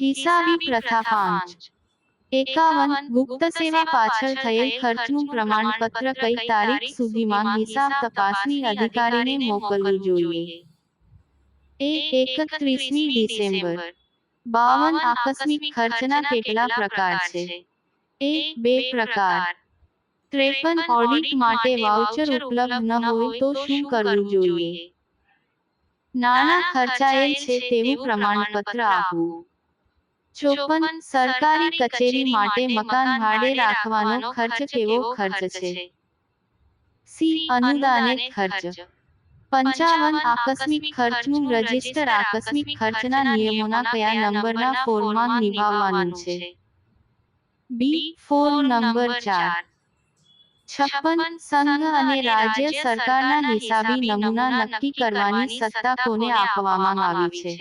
હિસાબી પ્રથા પાંચ એકાવન ગુપ્ત સેવા પાછળ થયેલ ખર્ચનું પ્રમાણપત્ર કઈ તારીખ સુધીમાં હિસાબ તપાસની અધિકારીને મોકલવું જોઈએ? એ એકત્રીસમી ડિસેમ્બર. બાવન આકસ્મિક ખર્ચના કેટલા પ્રકાર છે? એ બે પ્રકાર. ત્રેપન ઓડિટ માટે વાઉચર ઉપલબ્ધ ન હોય તો શું કરવું જોઈએ? નાણાં ખર્ચાયેલ છે તેવું પ્રમાણપત્ર આપવું. ચોપન સરકારી કચેરી માટે મકાન ભાડે રાખવાનો ખર્ચ કેવો ખર્ચ છે? સી અનુદાનિત ખર્ચ. પંચાવન આકસ્મિક ખર્ચનું રજિસ્ટર આકસ્મિક ખર્ચના નિયમોના કયા નંબરના ફોર્મમાં નિભાવવાનું છે? બી ફોર્મ નંબર ચાર. છપ્પન સંઘ અને રાજ્ય સરકારના હિસાબી નમૂના નક્કી કરવાની સત્તા કોને આપવામાં આવી છે?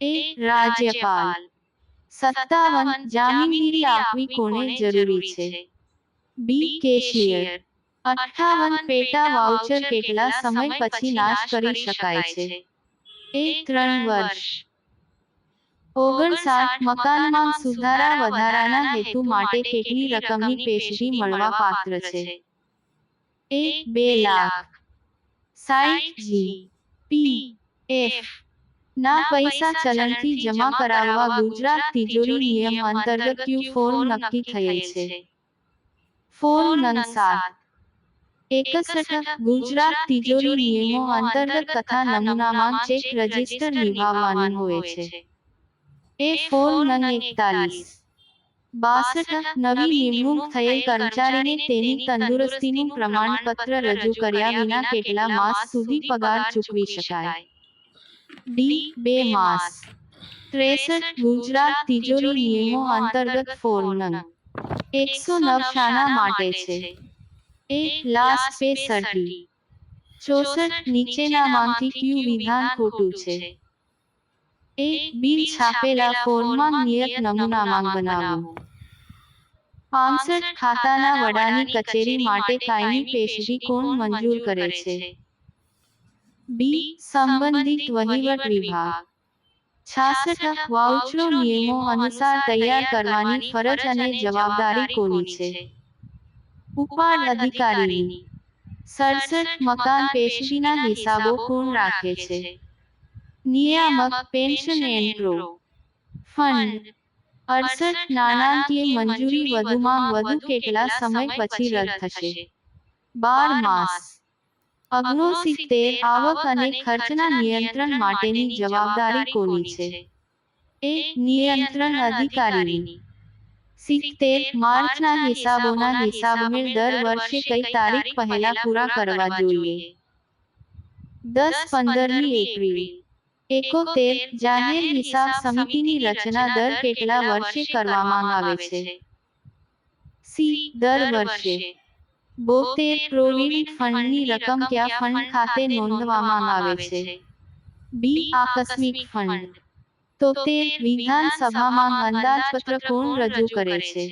એ રાજ્યપાલ. સત્તાવન જામીનગીરી આપવી કોને જરૂરી છે. B cashier. અઠાવન પેટા વાઉચર કેટલા સમય પછી નાશ કરી શકાય છે? એ ત્રણ વર્ષ. ઓગણસાઠ મકાનમાં સુધારા વધારાના હેતુ માટે કેટલી રકમની પેશગી મળવા પાત્ર છે? એ બે લાખ. સાઈઠ જી. પી. એફ. ના પૈસા ચલણથી જમા કરાવવા ગુજરાત તિજોરી નિયમ અંતર્ગત ક્યુ ફોર્મ નક્કી થયેલ છે? ફોર્મ સાત. એકસઠ ગુજરાત તિજોરી નિયમો અંતર્ગત તથા નમૂનામાં ચેક રજિસ્ટર નિભાવવાનું હોય છે. એ ફોર્મ નંગ એકતાલીસ. બાસઠ નવી નિમણૂક થયેલ કર્મચારીને તેની તંદુરસ્તીનું પ્રમાણપત્ર રજૂ કર્યા વિના કેટલા માસ સુધી પગાર ચૂકવી શકાય? ડી બે માસ ત્રેસઠ ગુજરાત તિજોરી નિયમો અંતર્ગત ફોર્મ નંગ. એકસો નવ શાના માટે છે. એ લાસ્ટ પે સર્ટી ચોસઠ નીચેનામાંથી ક્યુ વિધાન ખોટું છે? એ બિલ છાપેલા ફોર્મમાં નિયત નમૂનામાં બનાવવું પાંસઠ ખાતાના વડાની કચેરી માટે કાયમી પેશગી કોણ મંજૂર કરે છે? બી સંબંધિત વહીવટ વિભાગ. છાસઠ વાઉચરો નિયમો અનુસાર તૈયાર કરવાની ફરજ અને જવાબદારી કોની છે? ઉપાડ અધિકારીની. સડસઠ મકાન પેશગીના હિસાબો કોણ રાખે છે? નિયામક પેન્શન એન્ટ્રો ફંડ. અડસઠ નાણાકીય મંજૂરી વધુમાં વધુ કેટલા સમય પછી રદ થશે? બાર માસ. અગ્નોસિત્તેર આવક અને ખર્ચના નિયંત્રણ માટેની જવાબદારી કોની છે? એ નિયંત્રણ અધિકારીની. સિત્તેર માર્ચના હિસાબોના હિસાબમેળ દર વર્ષે કઈ તારીખ પહેલા પૂરા કરવા જોઈએ? દસ પંદરમી એપ્રિલ એકોતેર જાહેર હિસાબ સમિતિની રચના દર કેટલા વર્ષે કરવામાં આવે છે? સી, દર વર્ષે. બોતેર પ્રોવિડન્ટ ફંડની રકમ કયા ફંડ ખાતે નોંધવામાં આવે છે? બી આકસ્મિક ફંડ. તોતેર વિધાનસભામાં અંદાજપત્ર કોણ રજૂ કરે છે?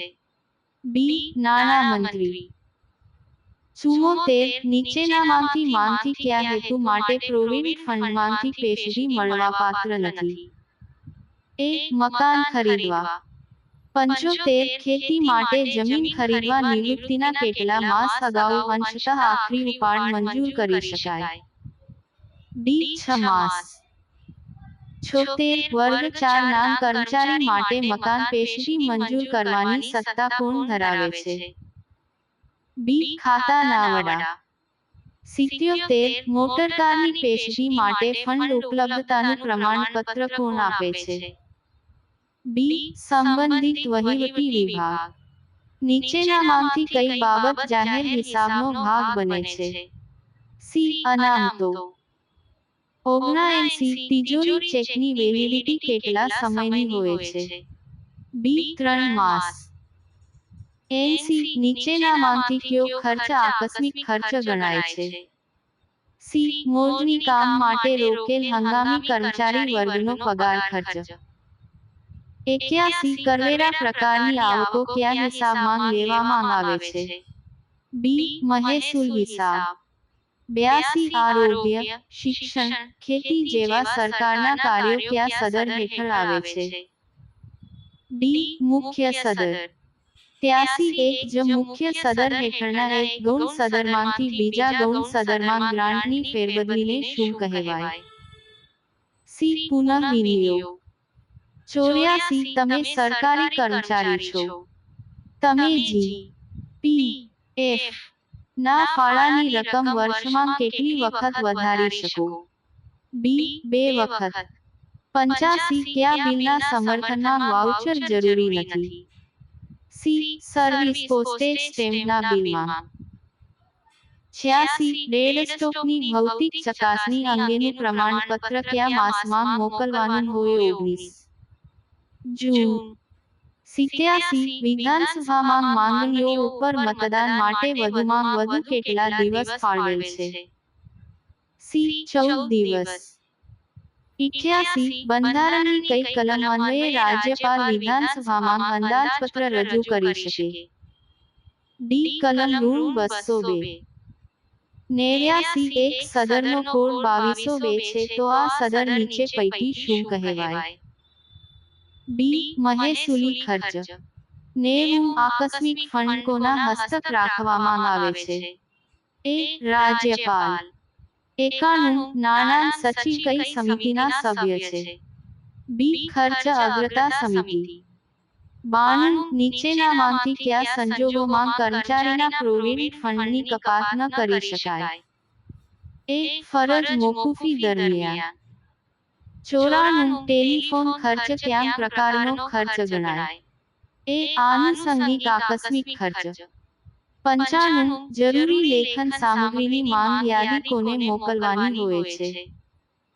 બી નાણાં મંત્રી ચુમ્મોતેર નીચેનામાંથી માંથી કયા હેતુ માટે પ્રોવિડન્ટ ફંડમાંથી પેશગી મળવા પાત્ર નથી? એ મકાન ખરીદવા. પંચોતેર ખેતી માટે જમીન ખરીદવા નિવૃત્તિના કેટલા માસ અગાઉ અંશતઃ આખરી ઉપાડ મંજૂર કરી શકાય? ડી છ માસ. છોતેર વર્ગ ચાર નામ કર્મચારી માટે મકાન પેશી મંજૂર કરવાની સત્તા પૂર્ણ ધરાવે છે. બી ખાતા વડા સિત્યોતેર મોટરકારની પેશી માટે ફંડ ઉપલબ્ધતાનું પ્રમાણપત્ર કોણ આપે છે? બી સંબંધિત વહીવટી વિભાગ નીચેનામાંથી કઈ બાબત જાહેર હિસાબનો ભાગ બને છે સી અનામતો ઓગણાએંસી તિજોરી ચેકની વેલિડિટી કેટલા સમયની હોય છે બી ત્રણ માસ એંસી નીચેનામાંથી કયો ખર્ચ આકસ્મિક ખર્ચ ગણાય છે સી મોજણી કામ માટે રોકેલ હંગામી કર્મચારી વર્ગનો પગાર ખર્ચ એક્યાસી કરવેરા પ્રકારની આવકો કયા હિસાબમાં લેવામાં આવે છે? બી, મહેસૂલ હિસાબ. બ્યાસી આરોગ્ય શિક્ષણ ખેતી જેવા સરકારના કાર્યો કયા સદર હેઠળ આવે છે? ડી, મુખ્ય સદર. ત્યાસી એક જ મુખ્ય સદર હેઠળના એક ગૌણ સદરમાંથી બીજા ગૌણ સદરમાં ગ્રાન્ટની ફેરબદલીને શું કહેવાય? સી, પુનઃ વિનિયોગ. ચોર્યાસી તમે સરકારી કર્મચારી છો. તમે જી પી એફ ના ફાળાની રકમ વર્ષમાં કેટલી વખત વધારી શકો? બી બે વખત. પંચાસી કયા બિલના સમર્થનના વાઉચર જરૂરી નથી? સી સર્વિસ પોસ્ટેજ સ્ટેમ્પના બિલમાં. છ્યાસી ડેડ સ્ટોકની ભૌતિક ચકાસણી અંગેનું પ્રમાણપત્ર કયા માસમાં મોકલવાનું હોય ઓગણીસ? જૂન સિત્યાસી વિધાનસભામાં માંગણીઓ ઉપર મતદાન માટે વધુમાં વધુ કેટલા દિવસ ફાળવેલ છે? સી ચૌદ દિવસ. ઇઠ્યાસી બંધારણની કઈ કલમ અન્વયે રાજ્યપાલ વિધાનસભામાં અંદાજપત્ર રજૂ કરી શકે? ડી કલમ ઋણ બસો બે. નેવ્યાસી એક સદરનો કોડ બાવીસો બે છે તો આ સદર નીચે પૈકી શું કહેવાય? બી મહેસૂલી ખર્ચ. નેવું આકસ્મિક ફંડ કોના હસ્તક રાખવામાં આવે છે? એ રાજ્યપાલ. એકાણું નાણાં સચિવ કઈ સમિતિના સભ્ય છે? બી ખર્ચ અગ્રતા સમિતિ. બાણું નીચેનામાંથી કયા સંજોગોમાં કર્મચારીના પ્રોવિડન્ટ ફંડની કપાત ન કરી શકાય? એ ફરજ મોકૂફી દરમિયાન. ચોરાણું ટેલિફોન ખર્ચ ક્યાં પ્રકારનો ખર્ચ ગણાય એ આનુષંગિક આકસ્મિક ખર્ચ પંચાણું જરૂરી લેખન સામગ્રીની માંગ યાદી કોને મોકલવાની હોય છે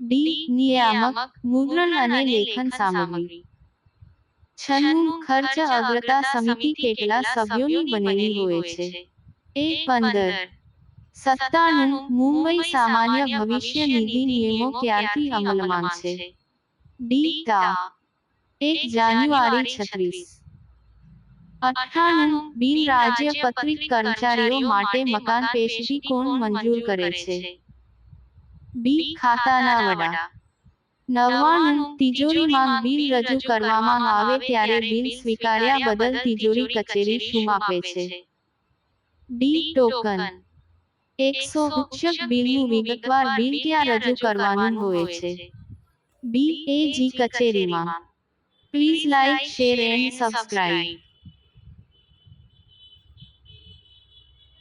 ડી નિયામક મુદ્રણ અને લેખન સામગ્રી છન્નું ખર્ચ અગ્રતા સમિતિ કેટલા સભ્યોની બનેલી હોય છે એ પંદર સત્તાણું મુંબઈ સામાન્ય ભવિષ્ય નિધિ નિયમો ક્યારથી અમલમાં છે? ડી તા. એક જાન્યુઆરી છત્રીસ. અઠ્ઠાણું બિન રાજ્ય પત્રિત કર્મચારીઓ માટે મકાન પેશગી કોણ મંજૂર કરે છે? બી ખાતાના વડા. નવ્વાણું તિજોરીમાં બિલ રજૂ કરવામાં આવે ત્યારે બિલ સ્વીકાર્યા બદલ તિજોરી કચેરી શું આપે છે? D token. એકસો ઉચ્ચક બિલનું વિગતવાર બિલ ક્યાં રજૂ કરવાનું હોય છે? બી એ જી કચેરીમાં. Please like share and subscribe.